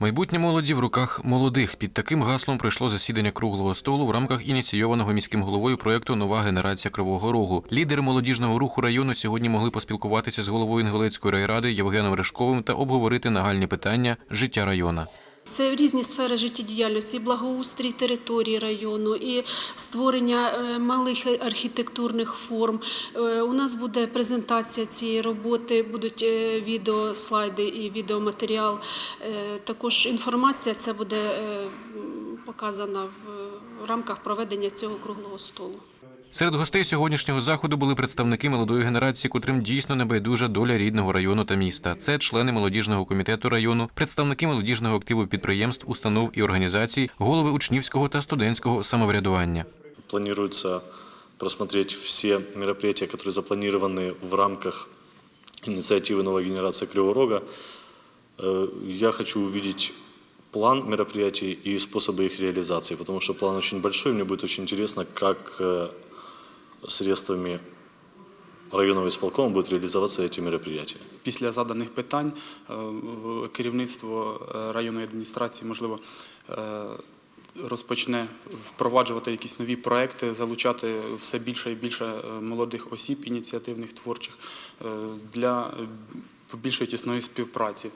Майбутнє молоді в руках молодих. Під таким гаслом пройшло засідання круглого столу в рамках ініційованого міським головою проєкту Нова генерація Кривого Рогу. Лідери молодіжного руху району сьогодні могли поспілкуватися з головою Інгулецької райради Євгеном Решковим та обговорити нагальні питання життя району. Це різні сфери життєдіяльності, і благоустрій території району, і створення е, малих архітектурних форм. Е, У нас буде презентація цієї роботи, будуть е, відеослайди і відеоматеріал. Також інформація це буде показана в рамках проведення цього круглого столу. Серед гостей сьогоднішнього заходу були представники молодої генерації, котрим дійсно небайдужа доля рідного району та міста. Це члени молодіжного комітету району, представники молодіжного активу підприємств, установ і організацій, голови учнівського та студентського самоврядування. Планируется просмотреть все мероприятия, которые запланированы в рамках инициативы «Новая генерация Кривого Рога». Э, Я хочу увидеть план мероприятий и способы их реализации, потому что план очень большой, мне будет очень интересно, как э, средствами районного исполкома будут реализоваться эти мероприятия. Після заданих питань е, керівництво е, районної адміністрації, можливо, е, розпочне впроваджувати якісь нові проекти, залучати все більше і більше молодих осіб, ініціативних творчих для більшої тісної співпраці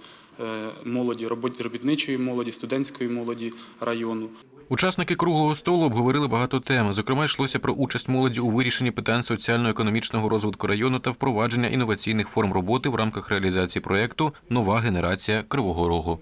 молоді, робітничої молоді, студентської молоді району. Учасники круглого столу обговорили багато тем. Зокрема, йшлося про участь молоді у вирішенні питань соціально-економічного розвитку району та впровадження інноваційних форм роботи в рамках реалізації проєкту Нова генерація Кривого Рогу.